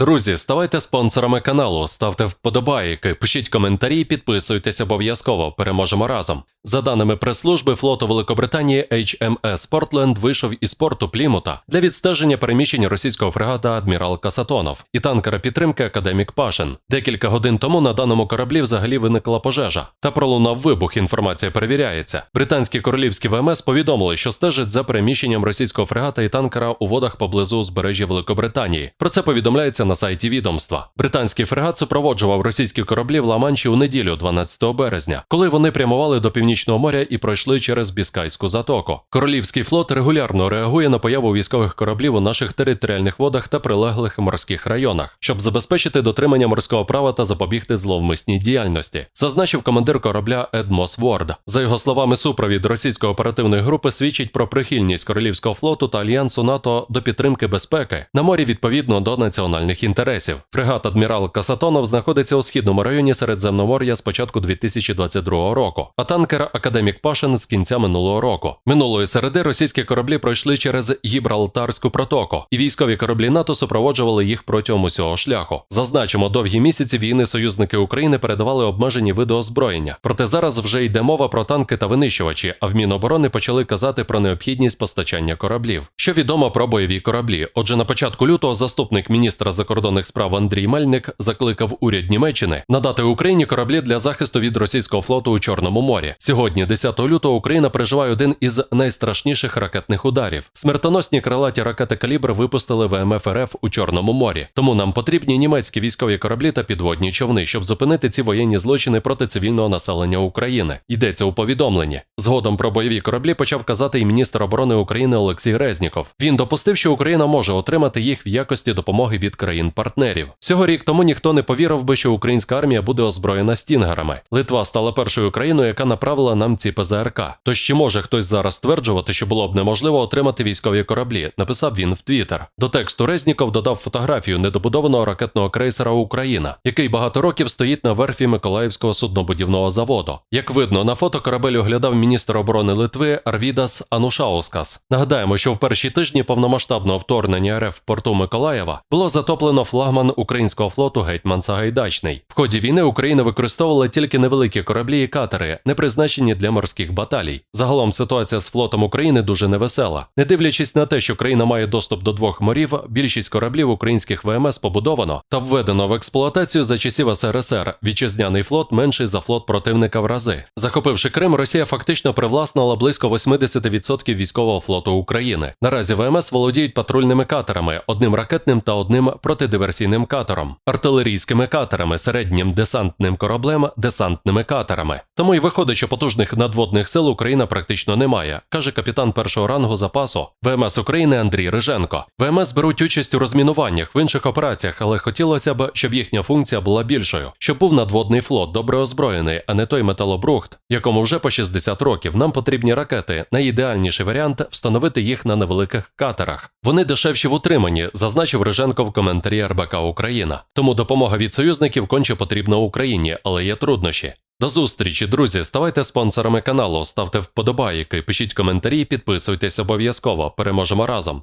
Друзі, ставайте спонсорами каналу, ставте вподобайки, пишіть коментарі, підписуйтесь обов'язково. Переможемо разом. За даними прес-служби флоту Великобританії, HMS Портленд вийшов із порту Плімута для відстеження переміщень російського фрегата Адмірал Касатонов і танкера підтримки Академік Пашин. Декілька годин тому на даному кораблі взагалі виникла пожежа та пролунав вибух. Інформація перевіряється. Британські королівські ВМС повідомили, що стежать за переміщенням російського фрегата і танкера у водах поблизу узбережжя Великобританії. Про це повідомляється на сайті відомства. Британський фрегат супроводжував російські кораблі в Ла-Манші у неділю, 12 березня, коли вони прямували до північного моря і пройшли через Біскайську затоку. Королівський флот регулярно реагує на появу військових кораблів у наших територіальних водах та прилеглих морських районах, щоб забезпечити дотримання морського права та запобігти зловмисній діяльності, зазначив командир корабля Едмос Ворд. За його словами, супровід російської оперативної групи свідчить про прихильність королівського флоту та альянсу НАТО до підтримки безпеки на морі відповідно до національних інтересів. Фрегат адмірал Касатонов знаходиться у східному районі Середземномор'я з початку 2022 року, а танкер Академік Пашин з кінця минулого року. Минулої середи російські кораблі пройшли через Гібралтарську протоку, і військові кораблі НАТО супроводжували їх протягом усього шляху. Зазначимо, довгі місяці війни союзники України передавали обмежені види озброєння. Проте зараз вже йде мова про танки та винищувачі, а в Міноборони почали казати про необхідність постачання кораблів. Що відомо про бойові кораблі? Отже, на початку лютого заступник міністра закордонних справ Андрій Мельник закликав уряд Німеччини надати Україні кораблі для захисту від російського флоту у Чорному морі. Сьогодні, 10 лютого, Україна переживає один із найстрашніших ракетних ударів. Смертоносні крилаті ракети калібр випустили ВМФ РФ у Чорному морі. Тому нам потрібні німецькі військові кораблі та підводні човни, щоб зупинити ці воєнні злочини проти цивільного населення України. Йдеться у повідомленні. Згодом про бойові кораблі почав казати і міністр оборони України Олексій Резніков. Він допустив, що Україна може отримати їх в якості допомоги від країн-партнерів. Всього рік тому ніхто не повірив би, що українська армія буде озброєна стінгерами. Литва стала першою країною, яка направила нам ці ПЗРК. Тож чи може хтось зараз стверджувати, що було б неможливо отримати військові кораблі? Написав він в Твіттер. До тексту Резніков додав фотографію недобудованого ракетного крейсера Україна, який багато років стоїть на верфі Миколаївського суднобудівного заводу. Як видно, на фото корабель оглядав міністр оборони Литви Арвідас Анушаускас. Нагадаємо, що в перші тижні повномасштабного вторгнення РФ в порту Миколаєва було затоплено флагман українського флоту Гетьман Сагайдачний. В ході війни Україна використовувала тільки невеликі кораблі і катери, не призначені для морських баталій. Загалом ситуація з флотом України дуже невесела. Не дивлячись на те, що країна має доступ до двох морів, більшість кораблів українських ВМС побудовано та введено в експлуатацію за часів СРСР. Вітчизняний флот менший за флот противника в рази. Захопивши Крим, Росія фактично привласнила близько 80% військового флоту України. Наразі ВМС володіють патрульними катерами, одним ракетним та одним протидиверсійним катером, артилерійськими катерами, середнім десантним кораблем, десантними катерами. Тому й виходить, що потужних надводних сил Україна практично не має, каже капітан першого рангу запасу ВМС України Андрій Риженко. ВМС беруть участь у розмінуваннях в інших операціях, але хотілося б, щоб їхня функція була більшою, щоб був надводний флот, добре озброєний, а не той металобрухт, якому вже по 60 років. Нам потрібні ракети. Найідеальніший варіант встановити їх на невеликих катерах. Вони дешевші в утриманні, зазначив Риженко в коментарі РБК Україна. Тому допомога від союзників конче потрібна Україні, але є труднощі. До зустрічі, друзі. Ставайте спонсорами каналу, ставте вподобайки, пишіть коментарі, підписуйтесь обов'язково. Переможемо разом.